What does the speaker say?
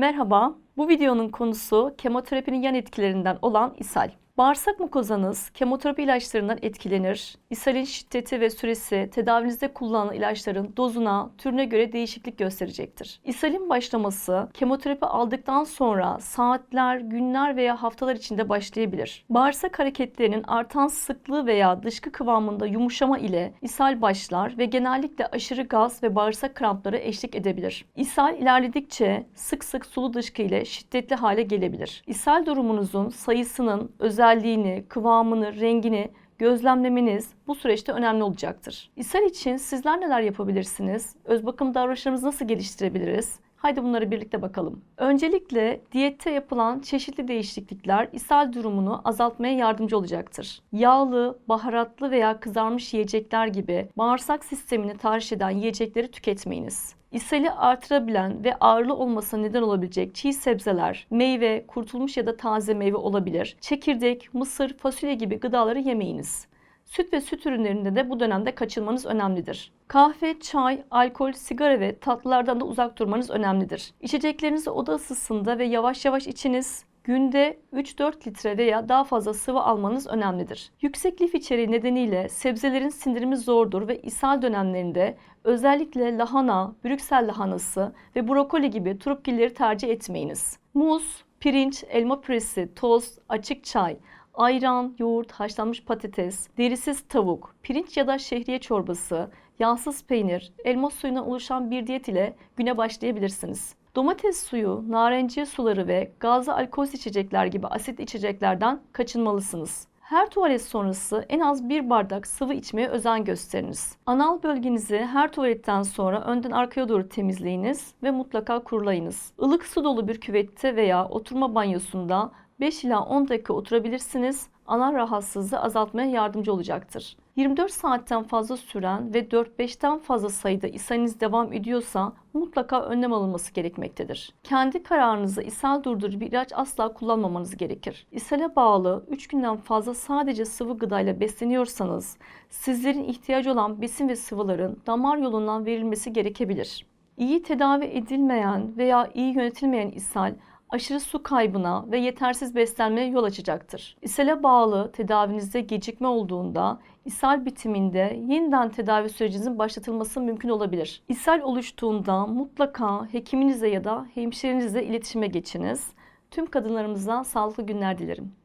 Merhaba, bu videonun konusu kemoterapinin yan etkilerinden olan ishal. Bağırsak mukozanız kemoterapi ilaçlarından etkilenir. İshalin şiddeti ve süresi tedavinizde kullanılan ilaçların dozuna, türüne göre değişiklik gösterecektir. İshalin başlaması kemoterapi aldıktan sonra saatler, günler veya haftalar içinde başlayabilir. Bağırsak hareketlerinin artan sıklığı veya dışkı kıvamında yumuşama ile ishal başlar ve genellikle aşırı gaz ve bağırsak krampları eşlik edebilir. İshal ilerledikçe sık sık sulu dışkı ile şiddetli hale gelebilir. İshal durumunuzun sayısının, özelliğini, kıvamını, rengini gözlemlemeniz bu süreçte önemli olacaktır. İshal için sizler neler yapabilirsiniz? Öz bakım davranışlarımızı nasıl geliştirebiliriz? Haydi bunları birlikte bakalım. Öncelikle diyette yapılan çeşitli değişiklikler ishal durumunu azaltmaya yardımcı olacaktır. Yağlı, baharatlı veya kızarmış yiyecekler gibi bağırsak sistemini tahriş eden yiyecekleri tüketmeyiniz. İshali artırabilen ve ağırlı olmasına neden olabilecek çiğ sebzeler, meyve, kurutulmuş ya da taze meyve olabilir. Çekirdek, mısır, fasulye gibi gıdaları yemeyiniz. Süt ve süt ürünlerinde de bu dönemde kaçınmanız önemlidir. Kahve, çay, alkol, sigara ve tatlılardan da uzak durmanız önemlidir. İçeceklerinizi oda ısısında ve yavaş yavaş içiniz. Günde 3-4 litre veya daha fazla sıvı almanız önemlidir. Yüksek lif içeriği nedeniyle sebzelerin sindirimi zordur ve ishal dönemlerinde özellikle lahana, Brüksel lahanası ve brokoli gibi turupgilleri tercih etmeyiniz. Muz, pirinç, elma püresi, toz, açık çay, ayran, yoğurt, haşlanmış patates, derisiz tavuk, pirinç ya da şehriye çorbası, yağsız peynir, elma suyundan oluşan bir diyet ile güne başlayabilirsiniz. Domates suyu, narenciye suları ve gazlı alkolsüz içecekler gibi asit içeceklerden kaçınmalısınız. Her tuvalet sonrası en az bir bardak sıvı içmeye özen gösteriniz. Anal bölgenizi her tuvaletten sonra önden arkaya doğru temizleyiniz ve mutlaka kurulayınız. Ilık su dolu bir küvette veya oturma banyosunda 5 ila 10 dakika oturabilirsiniz. Anal rahatsızlığı azaltmaya yardımcı olacaktır. 24 saatten fazla süren ve 4-5'ten fazla sayıda ishaliniz devam ediyorsa mutlaka önlem alınması gerekmektedir. Kendi kararınızı ishal durdurucu bir ilaç asla kullanmamanız gerekir. İshale bağlı 3 günden fazla sadece sıvı gıdayla besleniyorsanız sizlerin ihtiyacı olan besin ve sıvıların damar yolundan verilmesi gerekebilir. İyi tedavi edilmeyen veya iyi yönetilmeyen ishal aşırı su kaybına ve yetersiz beslenmeye yol açacaktır. İshale bağlı tedavinizde gecikme olduğunda ishal bitiminde yeniden tedavi sürecinizin başlatılması mümkün olabilir. İshal oluştuğunda mutlaka hekiminizle ya da hemşirenizle iletişime geçiniz. Tüm kadınlarımıza sağlıklı günler dilerim.